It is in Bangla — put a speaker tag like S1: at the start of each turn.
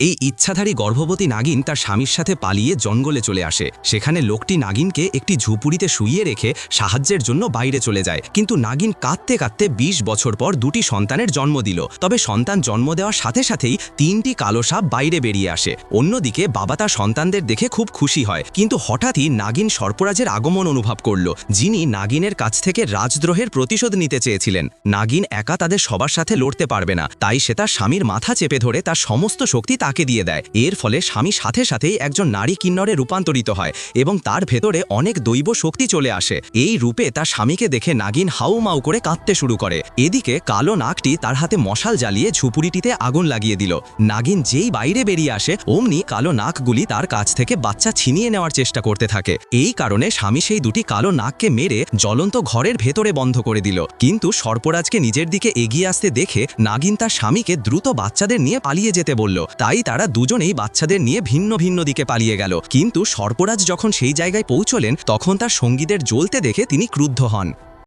S1: এই ইচ্ছাধারী গর্ভবতী নাগিন তার স্বামীর সাথে পালিয়ে জঙ্গলে চলে আসে। সেখানে লোকটি নাগিনকে একটি ঝুপুরিতে শুইয়ে রেখে সাহায্যের জন্য বাইরে চলে যায়। কিন্তু নাগিন কাঁদতে কাঁদতে ২০ বছর পর দুটি সন্তানের জন্ম দিল। তবে সন্তান জন্ম দেওয়ার সাথে সাথেই তিনটি কালো সাপ বাইরে বেরিয়ে আসে। অন্যদিকে বাবা তার সন্তানদের দেখে খুব খুশি হয়। কিন্তু হঠাৎই নাগিন সর্পরাজের আগমন অনুভব করল, যিনি নাগিনের কাছ থেকে রাজদ্রোহের প্রতিশোধ নিতে চেয়েছিলেন। নাগিন একা তাদের সবার সাথে লড়তে পারবে না, তাই সে তার স্বামীর মাথা চেপে ধরে তার সমস্ত শক্তি তাকে দিয়ে দেয়। এর ফলে স্বামী সাথে সাথেই একজন নারী কিন্নরে রূপান্তরিত হয় এবং তার ভেতরে অনেক দৈব শক্তি চলে আসে। এই রূপে তার স্বামীকে দেখে নাগিন হাউ মাউ করে কাঁদতে শুরু করে। এদিকে কালো নাগটি তার হাতে মশাল জ্বালিয়ে ঝুপুরিটিতে আগুন লাগিয়ে দিল। নাগিন যেই বাইরে বেরিয়ে আসে, অমনি কালো নাকগুলি তার কাছ থেকে বাচ্চা ছিনিয়ে নেওয়ার চেষ্টা করতে থাকে। এই কারণে স্বামী সেই দুটি কালো নাককে মেরে জ্বলন্ত ঘরের ভেতরে বন্ধ করে দিল। কিন্তু সর্পরাজকে নিজের দিকে এগিয়ে আসতে দেখে নাগিন তার স্বামীকে দ্রুত বাচ্চাদের নিয়ে পালিয়ে যেতে বলল। তাই তারা দুজনেই বাচ্চাদের নিয়ে ভিন্ন ভিন্ন দিকে পালিয়ে গেল। কিন্তু সর্পরাজ যখন সেই জায়গায় পৌঁছলেন, তখন তার সঙ্গীদের জ্বলতে দেখে তিনি ক্রুদ্ধ হন।